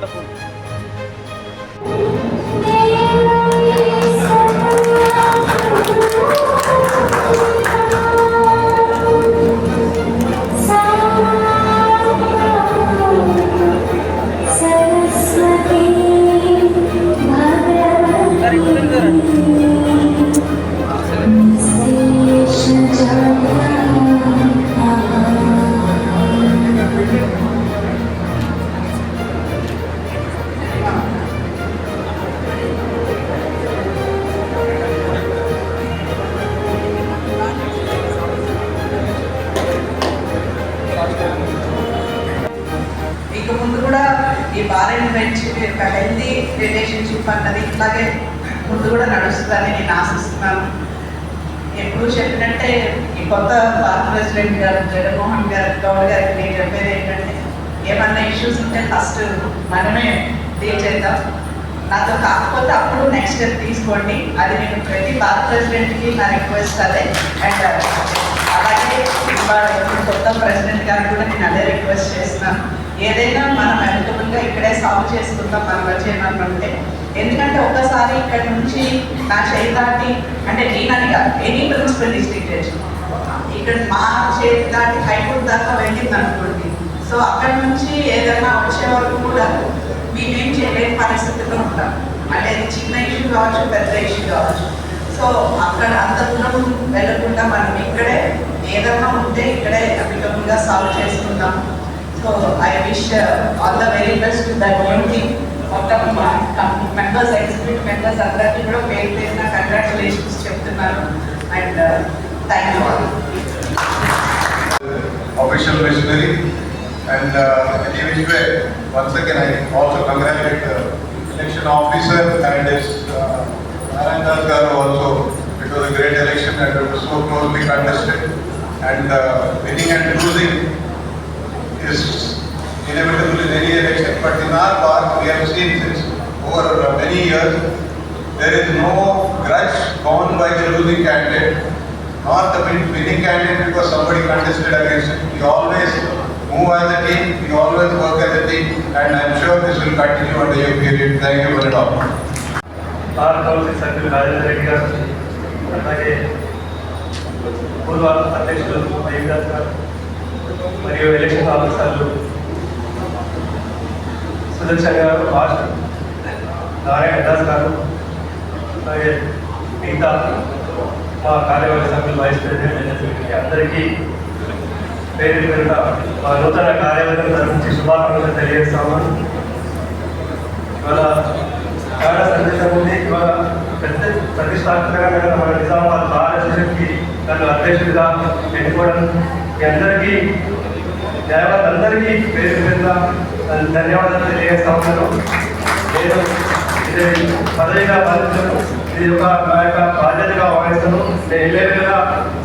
wonderful. ఇక ముందు కూడా ఈ బార్ అండ్ బెంచ్ ఒక హెల్దీ రిలేషన్షిప్ అన్నది ఇట్లాగే ముందు కూడా నడుస్తుందని నేను ఆశిస్తున్నాను. ఎప్పుడు చెప్పినట్టే ఈ కొత్త భారత ప్రెసిడెంట్ గారు జగన్మోహన్ గారు గౌడ్ గారికి నేను చెప్పేది ఏంటంటే ఏమన్నా ఇష్యూస్ ఉంటే ఫస్ట్ మనమే డీల్ చేద్దాం. నాతో కాకపోతే అప్పుడు నెక్స్ట్ స్టెప్ తీసుకోండి. అది నేను ప్రతి భారత ప్రెసిడెంట్కి నా రిక్వెస్ట్ అదే. అండ్ uh, అలాగే కొత్త ప్రెసిడెంట్ గారికి కూడా నేను అదే రిక్వెస్ట్ చేస్తున్నాను. ఏదైనా మనం అమెరికబుల్గా ఇక్కడే సాల్వ్ చేసుకుందాం మన వచ్చి ఉంటే ఎందుకంటే ఒక్కసారి ఇక్కడ నుంచి నా చేతి దాటి అంటే నేనని కాదు ఎనీ ప్రిన్సిపల్ డిస్ట్రిక్ట్ ఇక్కడ మా చేతి దాటి హైకోర్టు దాకా వెళ్ళింది అనుకోండి. సో అక్కడ నుంచి ఏదైనా వచ్చే వరకు కూడా మేమేం చేయలేని పరిస్థితిలో ఉంటాం. అంటే అది చిన్న ఇష్యూ కావచ్చు పెద్ద ఇష్యూ కావచ్చు. సో అక్కడ అంత దూరం వెళ్ళకుండా మనం ఇక్కడే ఏదైనా ఉంటే ఇక్కడే అభిగమంగా సాల్వ్ చేసుకుందాం. So I wish all the very best that new team మొత్తం మెంబర్స్ ఎగ్జిక్యూటివ్ మెంబర్స్ అందరికీ కూడా పేరు పేరున కంగ్రాచులేషన్స్ చెప్తున్నాను and thank you all official machinery. And uh, in which way, once again, I also congratulate the election officer and his uh, Narendra Garu also. It was a great election and it was so closely contested. And uh, winning and losing in our part, we have seen since over uh, many years, there is no grudge borne by the losing candidate nor the win- winning candidate because somebody contested against him. We always move as a team, we always work as a team, and I'm sure this will continue under your period. Thank you for it all. Bar council సభ్యులు రాజేంద్ర రెడ్డి గారు అలాగే పూర్వ అధ్యక్షులు దేవిదాస్ గారు మరియు election ఆఫీసర్లు సుదర్శన్ గారు రాష్ట్ర నారాయణ దాస్ గారు అలాగే మిగతా మా కార్యవర్గ సభ్యులు వైస్ ప్రెసిడెంట్ అందరికీ పేరు పేరున మా నూతన కార్యవర్గం నుంచి శుభాకాంక్షలు తెలియజేస్తాము. ఇవాళ చాలా సందేశం ఉంది. ఇవాళ పెద్ద ప్రతిష్టాత్మకంగా మన నిజామాబాద్ బార్ అసోసియేషన్కి నన్ను అధ్యక్షుడిగా ఎన్నుకోవడం మీ అందరికీ న్యాయవాదులందరికీ పేరు పేరున ధన్యవాదాలు తెలియజేస్తా ఉన్నాను. నేను ఇది పదవిగా బాధించను ఇది ఒక నా యొక్క బాధ్యతగా భావిస్తాను. నేను ఇల్లేరుగా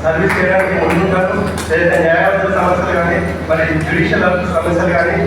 సర్వీస్ చేయడానికి ముందుంటాను లేదా న్యాయవాద సమస్యలు కానీ మరి జ్యుడిషియల్ సమస్యలు కానీ.